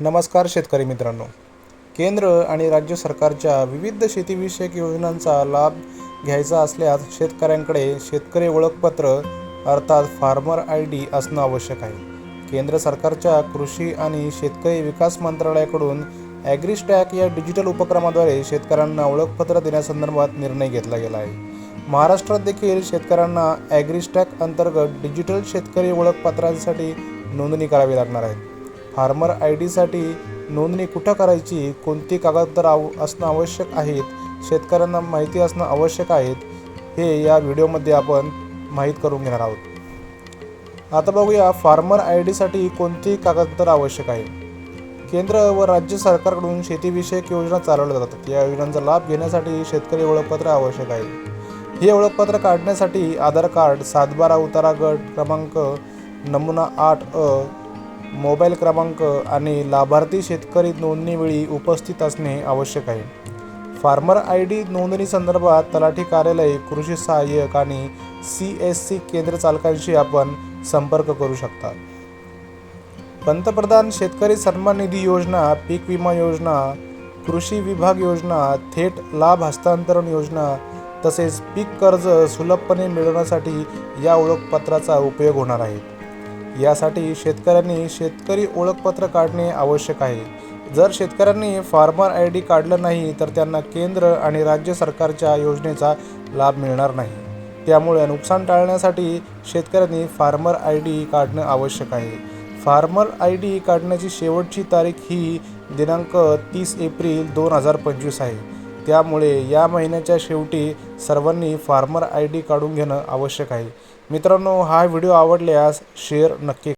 नमस्कार शेतकरी मित्रांनो. केंद्र आणि राज्य सरकारच्या विविध शेतीविषयक योजनांचा लाभ घ्यायचा असल्यास शेतकऱ्यांकडे शेतकरी ओळखपत्र अर्थात फार्मर आय डी असणं आवश्यक आहे. केंद्र सरकारच्या कृषी आणि शेतकरी विकास मंत्रालयाकडून ॲग्रिस्टॅक या डिजिटल उपक्रमाद्वारे शेतकऱ्यांना ओळखपत्र देण्यासंदर्भात निर्णय घेतला गेला आहे. महाराष्ट्रात देखील शेतकऱ्यांना ॲग्रिस्टॅक अंतर्गत डिजिटल शेतकरी ओळखपत्रांसाठी नोंदणी करावी लागणार आहे फार्मर आय डीसाठी नोंदणी कुठं करायची कोणती कागदपत्र आव असणं आवश्यक आहेत शेतकऱ्यांना माहिती असणं आवश्यक आहेत हे या व्हिडिओमध्ये आपण माहीत करून घेणार आहोत. आता बघूया फार्मर आय डीसाठी कोणती कागदपत्र आवश्यक आहे केंद्र व राज्य सरकारकडून शेतीविषयक योजना चालवल्या जातात. या योजनांचा लाभ घेण्यासाठी शेतकरी ओळखपत्र आवश्यक आहे हे ओळखपत्र काढण्यासाठी आधार कार्ड सातबारा उतारा गट क्रमांक नमुना आठ अ मोबाईल क्रमांक आणि लाभार्थी शेतकरी नोंदणीवेळी उपस्थित असणे आवश्यक आहे. फार्मर आय डी नोंदणी संदर्भात तलाठी कार्यालय कृषी सहाय्यक आणि सी एस सी केंद्र चालकांशी आपण संपर्क करू शकता. पंतप्रधान शेतकरी सन्मान निधी योजना पीक विमा योजना कृषी विभाग योजना थेट लाभ हस्तांतरण योजना तसेच पीक कर्ज सुलभपणे मिळवण्यासाठी या ओळखपत्राचा उपयोग होणार आहे. यासाठी शेतकऱ्यांनी शेतकरी ओळखपत्र काढणे आवश्यक आहे. जर शेतकऱ्यांनी फार्मर आय डी काढलं नाही तर त्यांना केंद्र आणि राज्य सरकारच्या योजनेचा लाभ मिळणार नाही. त्यामुळे नुकसान टाळण्यासाठी शेतकऱ्यांनी फार्मर आय डी काढणं आवश्यक आहे. फार्मर आय डी काढण्याची शेवटची तारीख ही दिनांक तीस एप्रिल दोन हजार पंचवीस आहे. त्यामुळे या महिन्याच्या शेवटी सर्वांनी फार्मर आय डी काढून घेणं आवश्यक आहे. मित्रांनो हा व्हिडिओ आवडल्यास शेअर नक्की